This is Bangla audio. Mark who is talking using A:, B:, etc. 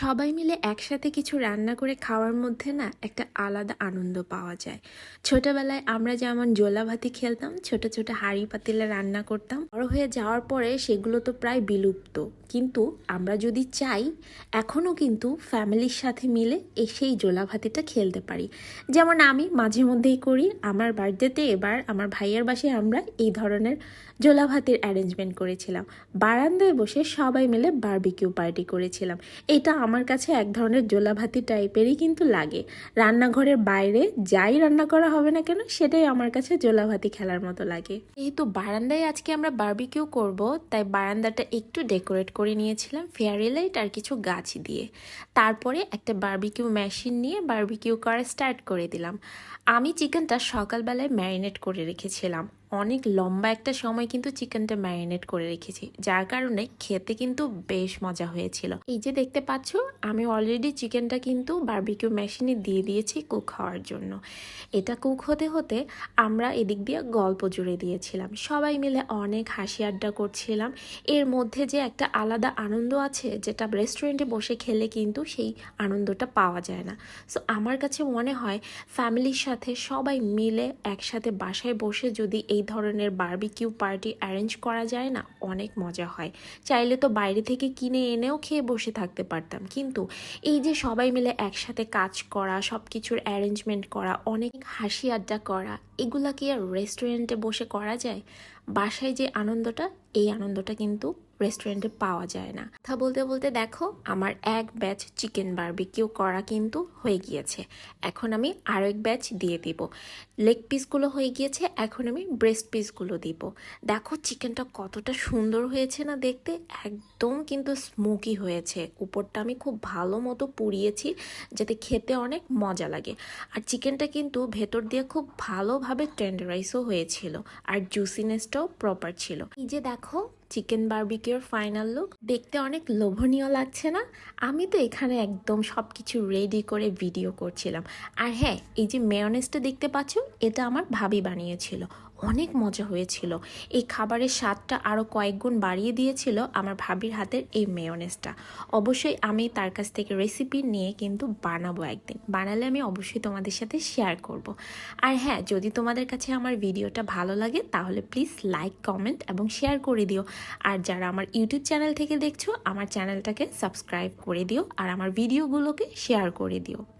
A: সবাই মিলে একসাথে কিছু রান্না করে খাওয়ার মধ্যে না একটা আলাদা আনন্দ পাওয়া যায়। ছোটবেলায় আমরা যেমন জোলা ভাতি খেলতাম, ছোট ছোট হাঁড়ি পাতিলে রান্না করতাম। বড় হয়ে যাওয়ার পরে সেগুলো তো প্রায় বিলুপ্ত। কিন্তু আমরা যদি চাই এখনও কিন্তু ফ্যামিলির সাথে মিলে এই সেই জোলা ভাতিটা খেলতে পারি। যেমন আমি মাঝে মধ্যেই করি, আমার বার্থডেতে এবার আমার ভাইয়ের বাসায় আমরা এই ধরনের জোলা ভাতের অ্যারেঞ্জমেন্ট করেছিলাম। বারান্দায় বসে সবাই মিলে বার্বিকিউ পার্টি করেছিলাম। এটা আমার কাছে এক ধরনের জোলা ভাতি টাইপেরই কিন্তু লাগে। রান্নাঘরের বাইরে যাই রান্না করা হবে না কেন, সেটাই আমার কাছে জোলা ভাতি খেলার মতো লাগে। যেহেতু বারান্দায় আজকে আমরা বারবিকিউ করব, তাই বারান্দাটা একটু ডেকোরেট করে নিয়েছিলাম ফেয়ারি লাইট আর কিছু গাছ দিয়ে। তারপরে একটা বারবিকিউ মেশিন নিয়ে বারবিকিউ করা স্টার্ট করে দিলাম। আমি চিকেনটা সকালবেলায় ম্যারিনেট করে রেখেছিলাম। অনেক লম্বা একটা সময় কিন্তু চিকেনটা ম্যারিনেট করে রেখেছি, যার কারণে খেতে কিন্তু বেশ মজা হয়েছিল। এই যে দেখতে পাচ্ছ, আমি অলরেডি চিকেনটা কিন্তু বার্বিকিউ মেশিনে দিয়ে দিয়েছি কুক হওয়ার জন্য। এটা কুক হতে হতে আমরা এদিক দিয়ে গল্প জুড়ে দিয়েছিলাম। সবাই মিলে অনেক হাসি আড্ডা করছিলাম। এর মধ্যে যে একটা আলাদা আনন্দ আছে, যেটা রেস্টুরেন্টে বসে খেলে কিন্তু সেই আনন্দটা পাওয়া যায় না। সো আমার কাছে মনে হয় ফ্যামিলির সাথে সবাই মিলে একসাথে বাসায় বসে যদি এই ধরনের বার্বিকিউ পার্টি অ্যারেঞ্জ করা যায় না, অনেক মজা হয়। চাইলে তো বাইরে থেকে কিনে এনেও খেয়ে বসে থাকতে পারতাম। কিন্তু এই যে সবাই মিলে একসাথে কাজ করা সব কিছুর অ্যারেঞ্জমেন্ট করা, অনেক হাসি আড্ডা করা, এগুলা কি আর রেস্টুরেন্টে বসে করা যায়? বাসায় যে আনন্দটা, এই আনন্দটা কিন্তু রেস্টুরেন্টে পাওয়া যায় না। কথা বলতে বলতে দেখো, আমার এক ব্যাচ চিকেন বারবিকিউ করা কিন্তু হয়ে গিয়েছে। এখন আমি আরও এক ব্যাচ দিয়ে দিব। লেগ পিসগুলো হয়ে গিয়েছে, এখন আমি ব্রেস্ট পিসগুলো দিব। দেখো চিকেনটা কতটা সুন্দর হয়েছে না দেখতে, একদম কিন্তু স্মোকি হয়েছে। উপরটা আমি খুব ভালো মতো পুড়িয়েছি, যাতে খেতে অনেক মজা লাগে। আর চিকেনটা কিন্তু ভেতর দিয়ে খুব ভালোভাবে টেন্ডারাইজও হয়েছিল। আর জুসিনেসটাও প্রপার ছিল। এই যে দেখো চিকেন বারবিকিউর ফাইনাল লুক। দেখতে অনেক লোভনীয় লাগছে না? আমি তো এখানে একদম সব কিছু রেডি করে ভিডিও করছিলাম। আর হ্যাঁ এই যে মেয়নেসটা দেখতে পাচ্ছ, এটা আমার ভাবি বানিয়েছিল। অনেক মজা হয়েছিল। এই খাবারের স্বাদটা আরও কয়েক গুণ বাড়িয়ে দিয়েছিল আমার ভাবির হাতের এই মেয়নেসটা অবশ্যই আমি তার কাছ থেকে রেসিপি নিয়ে কিন্তু বানাবো একদিন। বানালে আমি অবশ্যই তোমাদের সাথে শেয়ার করব। আর হ্যাঁ যদি তোমাদের কাছে আমার ভিডিওটা ভালো লাগে, তাহলে প্লিজ লাইক কমেন্ট এবং শেয়ার করে দিও। আর যারা আমার ইউটিউব চ্যানেল থেকে দেখছ, আমার চ্যানেলটাকে সাবস্ক্রাইব করে দিও আর আমার ভিডিওগুলোকে শেয়ার করে দিও।